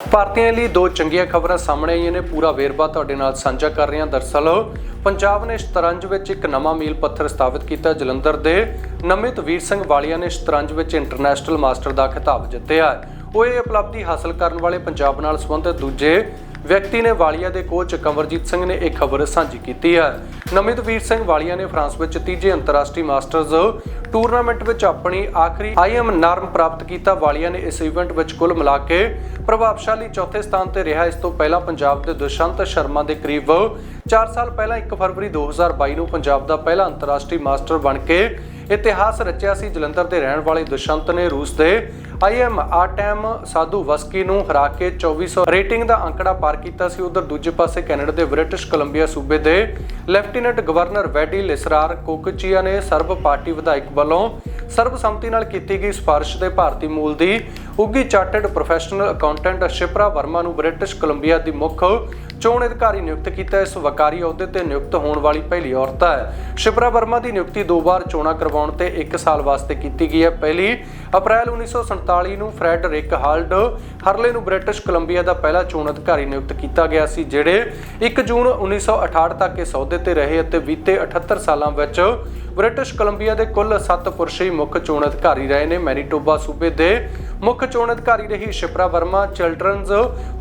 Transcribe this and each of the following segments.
ਭਾਰਤੀਆਂ ਲਈ ਦੋ ਚੰਗੀਆਂ ਖਬਰਾਂ ਸਾਹਮਣੇ ਆਈਆਂ ਨੇ। ਪੂਰਾ ਵੇਰਵਾ ਤੁਹਾਡੇ ਨਾਲ ਸਾਂਝਾ ਕਰ ਰਹੇ। ਹਾਂ ਦਰਸਲ, ਪੰਜਾਬ ਨੇ ਸ਼ਤਰੰਜ ਵਿੱਚ ਇੱਕ ਨਵਾਂ ਮੀਲ ਪੱਥਰ ਸਥਾਪਿਤ ਕੀਤਾ ਜਲੰਧਰ ਦੇ। ਨਮਿਤ ਵੀਰ ਸਿੰਘ ਵਾਲੀਆ ਨੇ ਸ਼ਤਰੰਜ ਵਿੱਚ ਇੰਟਰਨੈਸ਼ਨਲ ਮਾਸਟਰ ਦਾ ਖਿਤਾਬ ਜਿੱਤਿਆ। ਉਹ ਇਹ ਉਪਲਬਧੀ ਹਾਸਲ ਕਰਨ ਵਾਲੇ ਪੰਜਾਬ ਨਾਲ ਸੰਬੰਧਿਤ ਦੂਜੇ ਵਿਅਕਤੀ ਨੇ ਵਾਲੀਆ ਦੇ ਕੋਚ ਕਮਰਜੀਤ ਸਿੰਘ ਨੇ ਇਹ ਖਬਰ ਸਾਂਝੀ ਕੀਤੀ ਹੈ। ਨਮਿਤ ਵੀਰ ਸਿੰਘ ਵਾਲੀਆ ਨੇ ਫਰਾਂਸ ਵਿੱਚ ਤੀਜੇ ਅੰਤਰਰਾਸ਼ਟਰੀ ਮਾਸਟਰਜ਼ ਟੂਰਨਾਮੈਂਟ ਵਿੱਚ ਆਪਣੀ ਆਖਰੀ ਆਈਐਮ ਨਾਰਮ ਪ੍ਰਾਪਤ ਕੀਤਾ। ਵਾਲੀਆ ਨੇ ਇਸ ਇਵੈਂਟ ਵਿੱਚ ਕੁੱਲ ਮਿਲਾ ਕੇ ਪ੍ਰਭਾਵਸ਼ਾਲੀ ਚੌਥੇ ਸਥਾਨ ਤੇ ਰਿਹਾ। ਇਸ ਤੋਂ ਪਹਿਲਾਂ ਪੰਜਾਬ ਦੇ ਦੁਸ਼ੰਤ ਸ਼ਰਮਾ ਦੇ ਕਰੀਬ 4 ਸਾਲ ਪਹਿਲਾਂ 1 ਫਰਵਰੀ 2022 ਨੂੰ ਪੰਜਾਬ ਦਾ ਪਹਿਲਾ ਅੰਤਰਰਾਸ਼ਟਰੀ ਮਾਸਟਰ ਬਣ ਕੇ ਇਤਿਹਾਸ ਰਚਿਆ ਸੀ। ਜਲੰਧਰ ਦੇ ਰਹਿਣ ਵਾਲੇ ਦੁਸ਼ੰਤ ਨੇ ਰੂਸ ਦੇ ਆਈਐਮ ਆਰਟੈਮ ਸਾਧੂ ਵਸਕੀ ਨੂੰ ਹਰਾ ਕੇ 2400 ਰੇਟਿੰਗ ਦਾ ਅੰਕੜਾ ਪਾਰ ਕੀਤਾ ਸੀ, ਉਧਰ ਦੂਜੇ ਪਾਸੇ ਕੈਨੇਡਾ ਦੇ ਬ੍ਰਿਟਿਸ਼ ਕੋਲੰਬੀਆ ਸੂਬੇ ਦੇ ਲੈਫਟੀਨੈਂਟ ਗਵਰਨਰ ਵੈਡੀ ਲਿਸਰਾਰ ਕੋਕਚੀਆ ਨੇ ਸਰਬ ਪਾਰਟੀ ਵਿਧਾਇਕ ਵੱਲੋਂ ਸਰਬਸੰਮਤੀ ਨਾਲ ਕੀਤੀ ਗਈ ਸਿਫਾਰਿਸ਼ ਦੇ ਭਾਰਤੀ ਮੂਲ ਦੀ ਉੱਗੀ chartered professional accountant Shipra Verma ਨੂੰ ਬ੍ਰਿਟਿਸ਼ ਕੋਲੰਬੀਆ ਦੀ ਮੁੱਖ ਚੋਣ ਅਧਿਕਾਰੀ ਨਿਯੁਕਤ ਕੀਤਾ ਇਸ ਵਕਾਰੀ ਅਹੁਦੇ ਤੇ ਨਿਯੁਕਤ ਹੋਣ ਵਾਲੀ ਪਹਿਲੀ ਔਰਤ ਹੈ। ਸ਼ਿਪਰਾ ਵਰਮਾ ਦੀ ਨਿਯੁਕਤੀ ਦੋ ਵਾਰ ਚੋਣਾਂ ਕਰਵਾਉਣ ਤੇ 1 ਸਾਲ ਵਾਸਤੇ ਕੀਤੀ ਗਈ ਹੈ। ਪਹਿਲੀ ਅਪ੍ਰੈਲ 1947 ਨੂੰ ਫਰੈਡ ਰਿਕ ਹਾਲਡ ਹਰਲੇ ਨੂੰ ਬ੍ਰਿਟਿਸ਼ ਕੋਲੰਬੀਆ ਦਾ ਪਹਿਲਾ ਚੋਣ ਅਧਿਕਾਰੀ ਨਿਯੁਕਤ ਕੀਤਾ ਗਿਆ ਸੀ, ਜਿਹੜੇ 1 ਜੂਨ 1968 ਤੱਕ ਇਸ ਅਹੁਦੇ ਤੇ ਰਹੇ ਅਤੇ ਬੀਤੇ 78 ਸਾਲਾਂ ਵਿੱਚ ਬ੍ਰਿਟਿਸ਼ ਕੋਲੰਬੀਆ ਦੇ ਕੁੱਲ 7 ਪੁਰਸ਼ੀ ਮੁੱਖ ਚੋਣ ਅਧਿਕਾਰੀ ਰਹੇ ਨੇ। ਮੈਨੀਟੋਬਾ ਸੂਬੇ ਦੇ ਮੁੱਖ ਚੋਣ ਅਧਿਕਾਰੀ ਰਹੀ Shipra Verma children's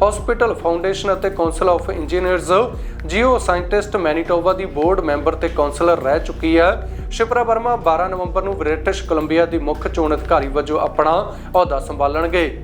hospital foundation ਅਤੇ council of engineers geoscientist Manitoba the board member ਤੇ ਕਾਉਂਸਲਰ ਰਹਿ ਚੁੱਕੀ ਹੈ। ਸ਼ਿਪਰਾ ਵਰਮਾ 12 ਨਵੰਬਰ ਨੂੰ ਬ੍ਰਿਟਿਸ਼ ਕੋਲੰਬੀਆ ਦੀ ਮੁੱਖ ਚੋਣ ਅਧਿਕਾਰੀ ਵਜੋਂ ਆਪਣਾ ਅਹੁਦਾ ਸੰਭਾਲਣਗੇ।